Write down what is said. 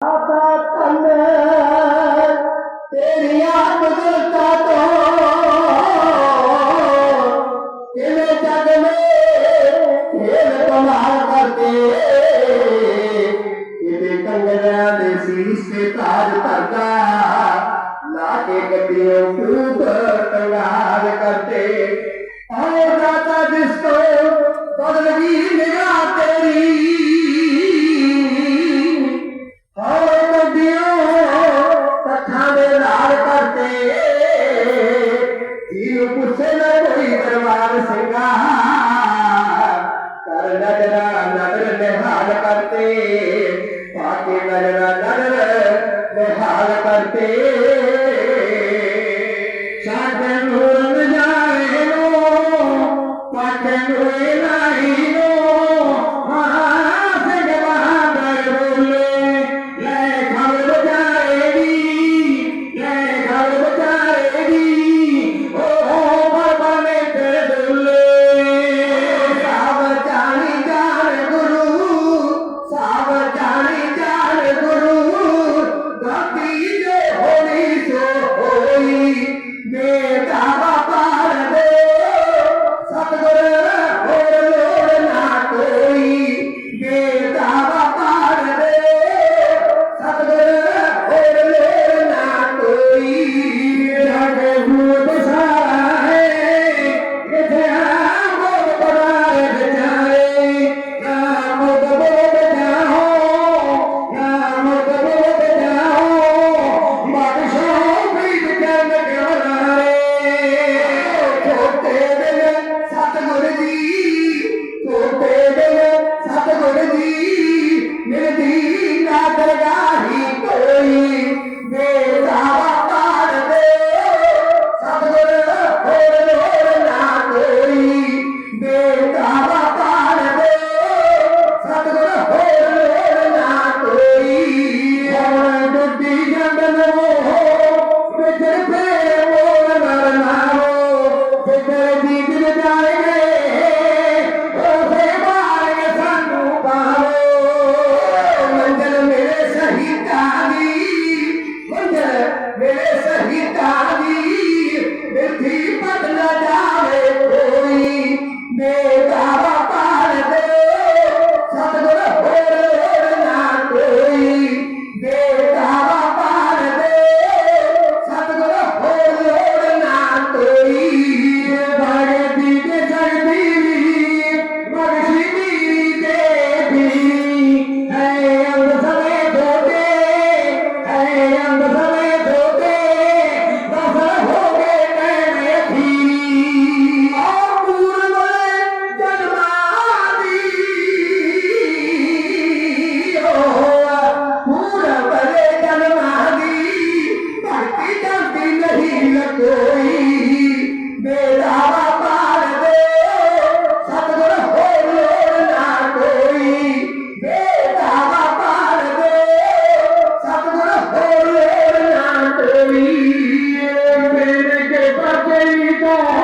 ਆਪਾ ਤਨ ਤੇਰੀਆਂ ਬਦਲਤਾ ਤੋਂ ਕਿਵੇਂ ਜਗ ਮੇ ਖੇਲ ਕਮਾਲ ਕਰਦੇ? ਕਿਤੇ ਕੰਗਰਾਂ ਦੇ ਸੀਸ ਤੇ ਤਾਜ ਧਰਦਾ, ਲਾ ਕੇ ਗੱਡੀਆਂ ਨਜ਼ਰਾ ਨਦਰ ਨਿਹਾਲ ਕਰਤੇ ਪਾਕੇ ਨਜ਼ਰਾ ਨਦਰ ਨਿਹਾਲ ਕਰਤੇ Yeah.